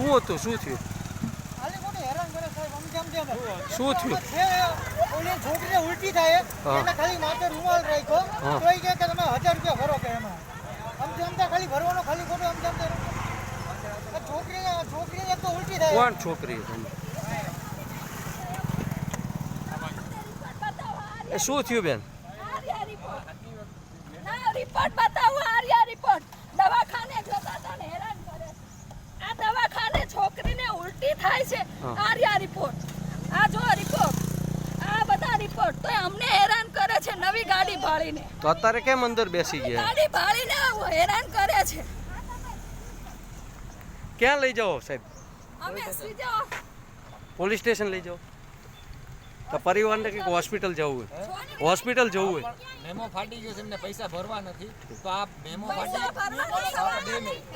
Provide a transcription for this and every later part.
શું હતું શું થયું? ખાલી ખોટી હેરાન કરે સાહેબ આમ તેમ તેમ શું થયું? છે ઓલી છોકરીને ઉલટી થાય હા. ખાલી માથે રૂમાલ રાખ્યો. તો ઈ કે તમે હજાર રૂપિયા ભરો કે એમાં. આમ તેમ ખાલી ભરવાનો ખાલી ખોટો આમ તેમ છોકરી છોકરી તો ઉલટી થાય. કોણ છોકરી એ શું થયું બેન? રિપોર્ટ. ના રિપોર્ટ બતાવો આર્યા રિપોર્ટ દવાખાને જતા હતા ને હેરાન કરે છે. આ દવાખાને છોકરીને ઉલટી થાય છે. આ રહ્યા રિપોર્ટ આ જો રિપોર્ટ આ બધા રિપોર્ટ તો અમને હેરાન કરે છે નવી ગાડી ભાળીને તો અત્યારે કેમ અંદર બેસી ગયા? ગાડી ભાળીને હેરાન કરે છે. ક્યાં લઈ જાઓ સાહેબ? અમે સીધો પોલીસ સ્ટેશન લઈ જાઓ. તો પરિવારને કંઈક હોસ્પિટલ જવું હોય. હોસ્પિટલ જવું હોય. મેમો ફાટી ગયો છે એમને પૈસા ભરવા નથી. તો આ મેમો ફાટી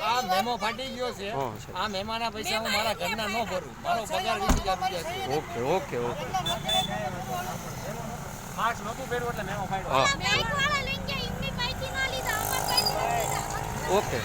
આ મેમો ફાટી ગયો છે. આ મેમાના પૈસા હું મારા ઘરના ન ભરું. મારો પગાર વીસ હજાર રૂપિયા છે. Okay okay okay. નહોતું પહેર્યું એટલે મેમો ફાટ્યો. ઓકે.